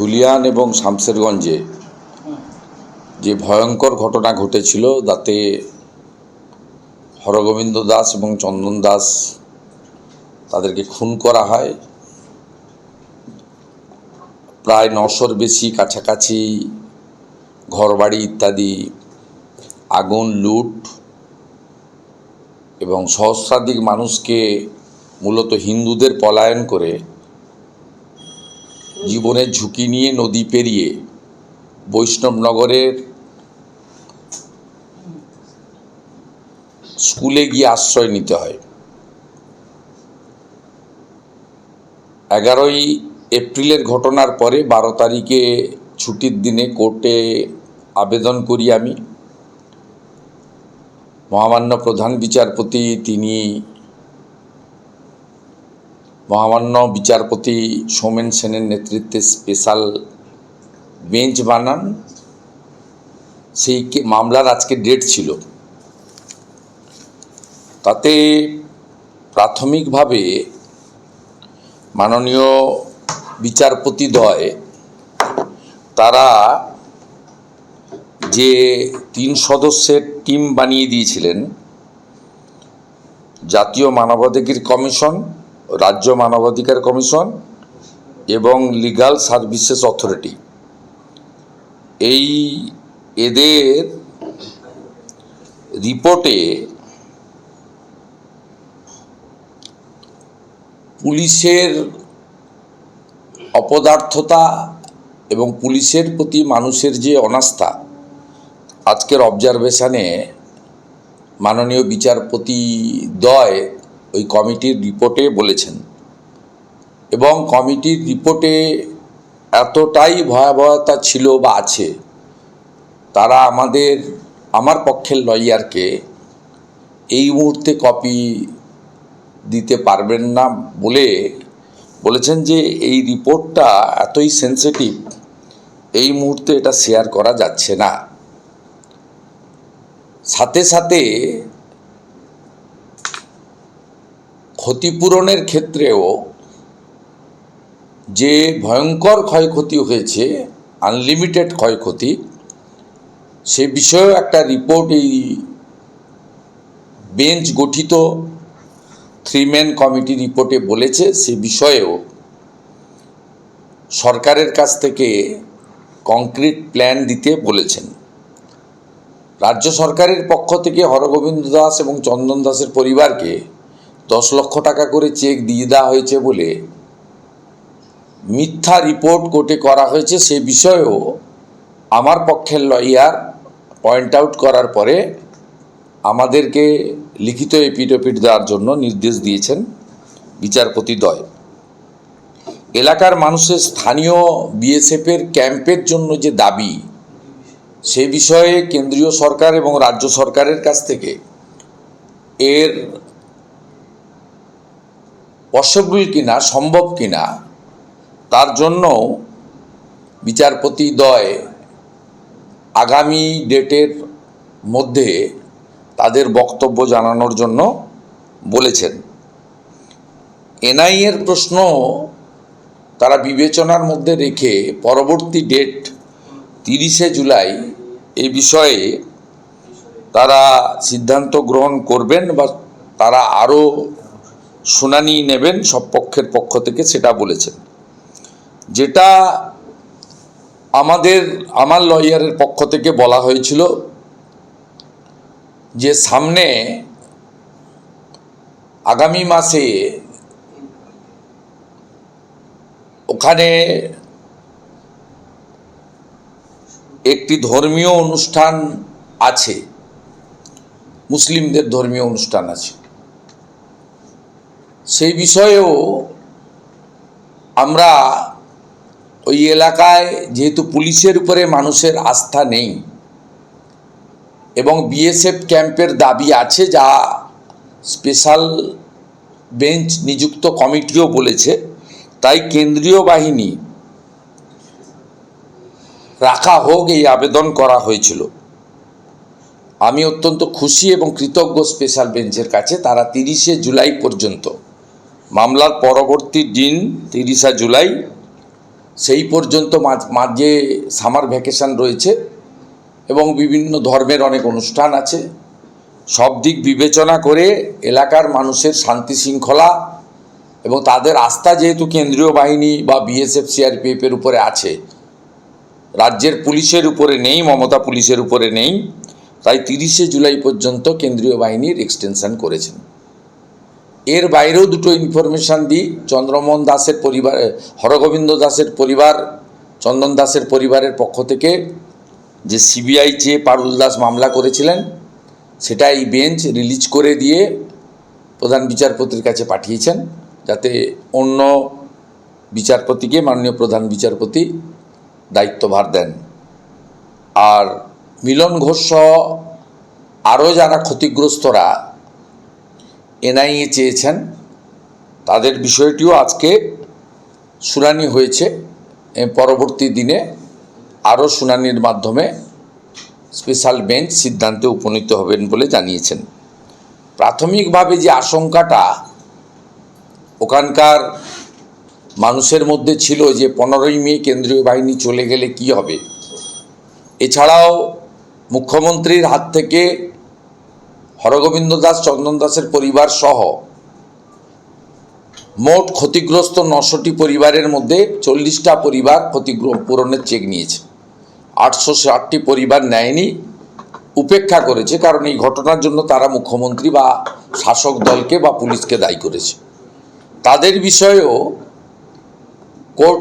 ধুলিয়ান এবং শামসেরগঞ্জে যে ভয়ঙ্কর ঘটনা ঘটেছিল, তাতে হরগোবিন্দ দাস এবং চন্দন দাস তাদেরকে খুন করা হয়। প্রায় নশোর বেশি কাছাকাছি ঘরবাড়ি ইত্যাদি, আগুন, লুট এবং সহস্রাধিক মানুষকে মূলত হিন্দুদের পলায়ন করে জীবনের ঝুঁকি নিয়ে নদী পেরিয়ে বৈষ্ণবনগরের স্কুলে গিয়ে আশ্রয় নিতে হয়। এগারোই এপ্রিলের ঘটনার পরে বারো তারিখে ছুটির দিনে কোর্টে আবেদন করি আমি। মহামান্য প্রধান বিচারপতি, তিনি মহামান্য বিচারপতি সৌমেন সেনের নেতৃত্বে স্পেশাল বেঞ্চ বানান। সেই মামলার আজকে ডেট ছিল। তাতে প্রাথমিকভাবে মাননীয় বিচারপতি বিচারপতিদ্বয় তারা যে তিন সদস্যের টিম বানিয়ে দিয়েছিলেন, জাতীয় মানবাধিকার কমিশন রাজ্য মানবাধিকার কমিশন এবং লিগাল সার্ভিসেস অথরিটি। এই এদের রিপোর্টে পুলিশের অপদার্থতা এবং পুলিশের প্রতি মানুষের যে অনাস্থা, আজকের অবজারভেশনে মাননীয় বিচারপতি দ্বয় ওই কমিটির রিপোর্টে বলেছেন। এবং কমিটির রিপোর্টে এতটাই ভয়াবহতা ছিল বা আছে, তারা আমাদের, আমার পক্ষের লয়ারকে এই মুহূর্তে কপি দিতে পারবেন না বলে বলেছেন যে এই রিপোর্টটা এতই সেন্সিটিভ, এই মুহূর্তে এটা শেয়ার করা যাচ্ছে না। সাথে সাথে ক্ষতিপূরণের ক্ষেত্রেও যে ভয়ঙ্কর ক্ষয়ক্ষতি হয়েছে আনলিমিটেড ক্ষয়ক্ষতি, সে বিষয়েও একটা রিপোর্ট এই বেঞ্চ গঠিত থ্রি ম্যান কমিটি রিপোর্টে বলেছে, সে বিষয়েও সরকারের কাছ থেকে কংক্রিট প্ল্যান দিতে বলেছেন। রাজ্য সরকারের পক্ষ থেকে হরগোবিন্দ দাস এবং চন্দন দাসের পরিবারকে দশ লক্ষ টাকা করে চেক দিয়ে দেওয়া হয়েছে বলে মিথ্যা রিপোর্ট কোর্টে করা হয়েছে। সে বিষয়েও আমার পক্ষের লয়ার পয়েন্ট আউট করার পরে আমাদেরকে লিখিত এপিডোপিট দেওয়ার জন্য নির্দেশ দিয়েছেন বিচারপতি দ্বয় এলাকার মানুষের স্থানীয় বিএসএফের ক্যাম্পের জন্য যে দাবি, সে বিষয়ে কেন্দ্রীয় সরকার এবং রাজ্য সরকারের কাছ থেকে এর পসিবল কিনা, সম্ভব কিনা, তার জন্য বিচারপতি দ্বয় আগামী ডেটের মধ্যে তাদের বক্তব্য জানানোর জন্য বলেছেন। এনআইএর প্রশ্ন তারা বিবেচনার মধ্যে রেখে পরবর্তী ডেট তিরিশে জুলাই এ বিষয়ে তারা সিদ্ধান্ত গ্রহণ করবেন বা তারা আরও শুনানি নেবেন সব পক্ষের পক্ষ থেকে, সেটা বলেছেন। যেটা আমাদের, আমার লয়ারের পক্ষ থেকে বলা হয়েছিল যে সামনে আগামী মাসে ওখানে একটি ধর্মীয় অনুষ্ঠান আছে, মুসলিমদের ধর্মীয় অনুষ্ঠান আছে। সেই বিষয়েও আমরা ওই এলাকায় যেহেতু পুলিশের উপরে মানুষের আস্থা নেই, এবং বিএসএফ ক্যাম্পের দাবি আছে যা স্পেশাল বেঞ্চ নিযুক্ত কমিটিও বলেছে, তাই কেন্দ্রীয় বাহিনী রাখা হোক এই আবেদন করা হয়েছিল। আমি অত্যন্ত খুশি এবং কৃতজ্ঞ স্পেশাল বেঞ্চের কাছে, তারা তিরিশে জুলাই পর্যন্ত মামলার পরবর্তী দিন, তিরিশা জুলাই, সেই পর্যন্ত মাঝ- সামার ভ্যাকেশন রয়েছে এবং বিভিন্ন ধর্মের অনেক অনুষ্ঠান আছে। সব দিক বিবেচনা করে এলাকার মানুষের শান্তি শৃঙ্খলা এবং তাদের আস্থা যেহেতু কেন্দ্রীয় বাহিনী বা বিএসএফ সিআরপিএফের উপরে আছে, রাজ্যের পুলিশের উপরে নেই, মমতা পুলিশের উপরে নেই, তাই তিরিশে জুলাই পর্যন্ত কেন্দ্রীয় বাহিনীর এক্সটেনশন করেছেন। এর বাইরেও দুটো ইনফরমেশান দিই। চন্দ্রমোহন দাসের পরিবার হরগোবিন্দ দাসের পরিবার, চন্দন দাসের পরিবারের পক্ষ থেকে যে সিবিআই চেয়ে পারুল দাস মামলা করেছিলেন, সেটা এই বেঞ্চ রিলিজ করে দিয়ে প্রধান বিচারপতির কাছে পাঠিয়েছেন, যাতে অন্য বিচারপতিকে মাননীয় প্রধান বিচারপতি দায়িত্বভার দেন। আর মিলন ঘোষ সহ আরও যারা ক্ষতিগ্রস্তরা এনআইএ চেয়েছেন, তাদের বিষয়টিও আজকে শুনানি হয়েছে। পরবর্তী দিনে আরও শুনানির মাধ্যমে স্পেশাল বেঞ্চ সিদ্ধান্তে উপনীত হবেন বলে জানিয়েছেন। প্রাথমিকভাবে যে আশঙ্কাটা ওখানকার মানুষের মধ্যে ছিল যে পনেরোই মে কেন্দ্রীয় বাহিনী চলে গেলে কি হবে, এছাড়াও মুখ্যমন্ত্রীর হাত থেকে হরগোবিন্দ দাস, চন্দন দাসের পরিবার সহ মোট ক্ষতিগ্রস্ত নশোটি পরিবারের মধ্যে চল্লিশটা পরিবার ক্ষতিগ্র পূরণের চেক নিয়েছে। আটশো ষাটটি পরিবার নেয়নি, উপেক্ষা করেছে, কারণ এই ঘটনার জন্য তারা মুখ্যমন্ত্রী বা শাসক দলকে বা পুলিশকে দায়ী করেছে। তাদের বিষয়েও কোর্ট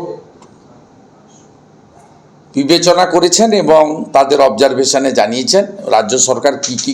বিবেচনা করেছেন এবং তাদের অবজারভেশনে জানিয়েছেন, রাজ্য সরকার কি কী